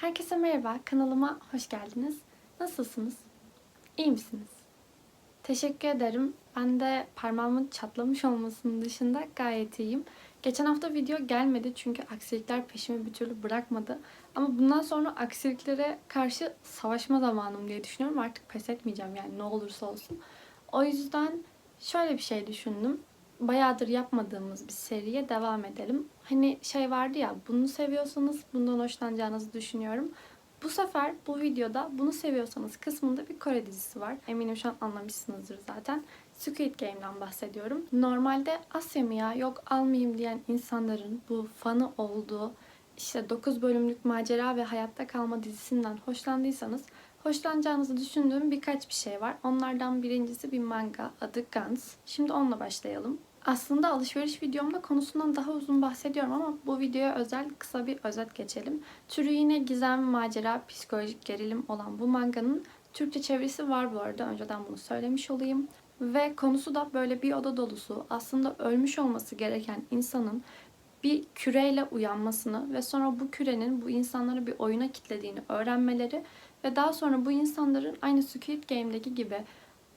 Herkese merhaba, kanalıma hoş geldiniz. Nasılsınız? İyi misiniz? Teşekkür ederim. Ben de parmağımın çatlamış olmasının dışında gayet iyiyim. Geçen hafta video gelmedi çünkü aksilikler peşimi bir türlü bırakmadı. Ama bundan sonra aksiliklere karşı savaşma zamanım diye düşünüyorum. Artık pes etmeyeceğim yani ne olursa olsun. O yüzden şöyle bir şey düşündüm. Bayağıdır yapmadığımız bir seriye devam edelim. Hani şey vardı ya bunu seviyorsanız bundan hoşlanacağınızı düşünüyorum. Bu sefer bu videoda bunu seviyorsanız kısmında bir Kore dizisi var. Eminim şu an anlamışsınızdır zaten. Squid Game'den bahsediyorum. Normalde Asya mı ya yok almayayım diyen insanların bu fanı olduğu işte 9 bölümlük macera ve hayatta kalma dizisinden hoşlandıysanız hoşlanacağınızı düşündüğüm birkaç bir şey var. Onlardan birincisi bir manga adı Guns. Şimdi onunla başlayalım. Aslında alışveriş videomda konusundan daha uzun bahsediyorum ama bu videoya özel kısa bir özet geçelim. Türü yine gizem, macera, psikolojik gerilim olan bu manganın Türkçe çevirisi var bu arada. Önceden bunu söylemiş olayım. Ve konusu da böyle bir oda dolusu aslında ölmüş olması gereken insanın bir küreyle uyanmasını ve sonra bu kürenin bu insanları bir oyuna kitlediğini öğrenmeleri ve daha sonra bu insanların aynı Squid Game'deki gibi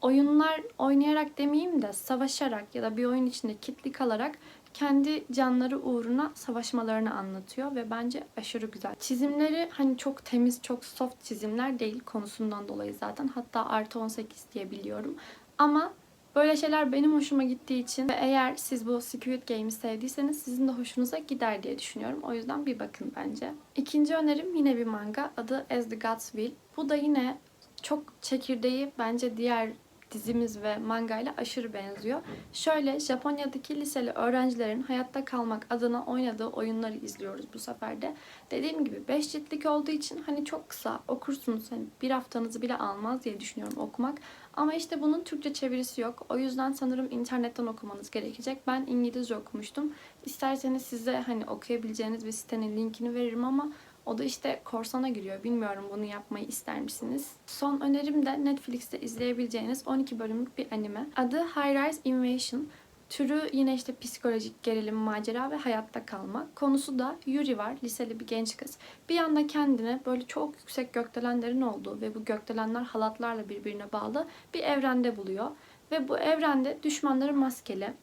oyunlar oynayarak demeyeyim de savaşarak ya da bir oyun içinde kilitli kalarak kendi canları uğruna savaşmalarını anlatıyor ve bence aşırı güzel. Çizimleri hani çok temiz, çok soft çizimler değil konusundan dolayı zaten. Hatta artı 18 diye biliyorum. Ama böyle şeyler benim hoşuma gittiği için ve eğer siz bu Squid Game'i sevdiyseniz sizin de hoşunuza gider diye düşünüyorum. O yüzden bir bakın bence. İkinci önerim yine bir manga. Adı As the Gods Will. Bu da yine çok çekirdeği bence diğer dizimiz ve manga ile aşırı benziyor. Şöyle Japonya'daki liseli öğrencilerin hayatta kalmak adına oynadığı oyunları izliyoruz bu sefer de. Dediğim gibi 5 ciltlik olduğu için hani çok kısa okursunuz. Hani bir haftanızı bile almaz diye düşünüyorum okumak. Ama işte bunun Türkçe çevirisi yok. O yüzden sanırım internetten okumanız gerekecek. Ben İngilizce okumuştum. İsterseniz size hani okuyabileceğiniz bir sitenin linkini veririm ama o da işte korsana giriyor. Bilmiyorum bunu yapmayı ister misiniz? Son önerim de Netflix'te izleyebileceğiniz 12 bölümlük bir anime. Adı High Rise Invasion. Türü yine işte psikolojik gerilim, macera ve hayatta kalma. Konusu da Yuri var, liseli bir genç kız. Bir anda kendine böyle çok yüksek gökdelenlerin olduğu ve bu gökdelenler halatlarla birbirine bağlı bir evrende buluyor. Ve bu evrende düşmanları maskeli.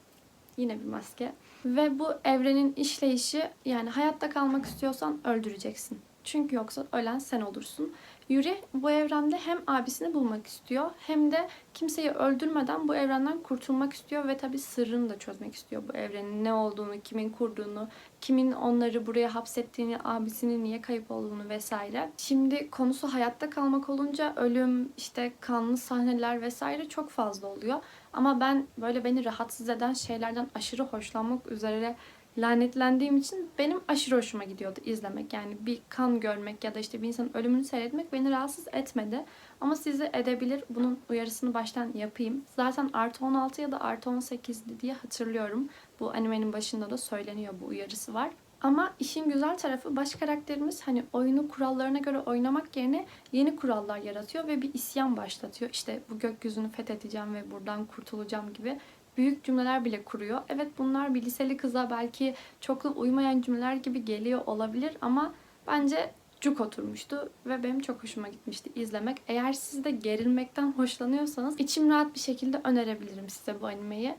Yine bir maske. Ve bu evrenin işleyişi yani hayatta kalmak istiyorsan öldüreceksin. Çünkü yoksa ölen sen olursun. Yuri bu evrende hem abisini bulmak istiyor hem de kimseyi öldürmeden bu evrenden kurtulmak istiyor ve tabii sırrını da çözmek istiyor bu evrenin ne olduğunu, kimin kurduğunu, kimin onları buraya hapsettiğini, abisinin niye kayıp olduğunu vesaire. Şimdi konusu hayatta kalmak olunca ölüm, işte kanlı sahneler vesaire çok fazla oluyor. Ama ben böyle beni rahatsız eden şeylerden aşırı hoşlanmak üzere lanetlendiğim için benim aşırı hoşuma gidiyordu izlemek. Yani bir kan görmek ya da işte bir insanın ölümünü seyretmek beni rahatsız etmedi. Ama sizi edebilir. Bunun uyarısını baştan yapayım. Zaten artı 16 ya da artı 18 diye hatırlıyorum. Bu animenin başında da söyleniyor bu uyarısı var. Ama işin güzel tarafı baş karakterimiz hani oyunu kurallarına göre oynamak yerine yeni kurallar yaratıyor ve bir isyan başlatıyor. İşte bu gökyüzünü fethedeceğim ve buradan kurtulacağım gibi büyük cümleler bile kuruyor. Evet bunlar bir liseli kıza belki çok da uymayan cümleler gibi geliyor olabilir ama bence cuk oturmuştu ve benim çok hoşuma gitmişti izlemek. Eğer siz de gerilmekten hoşlanıyorsanız içim rahat bir şekilde önerebilirim size bu animeyi.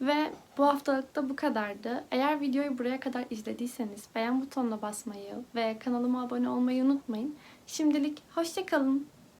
Ve bu haftalık da bu kadardı. Eğer videoyu buraya kadar izlediyseniz beğen butonuna basmayı ve kanalıma abone olmayı unutmayın. Şimdilik hoşçakalın.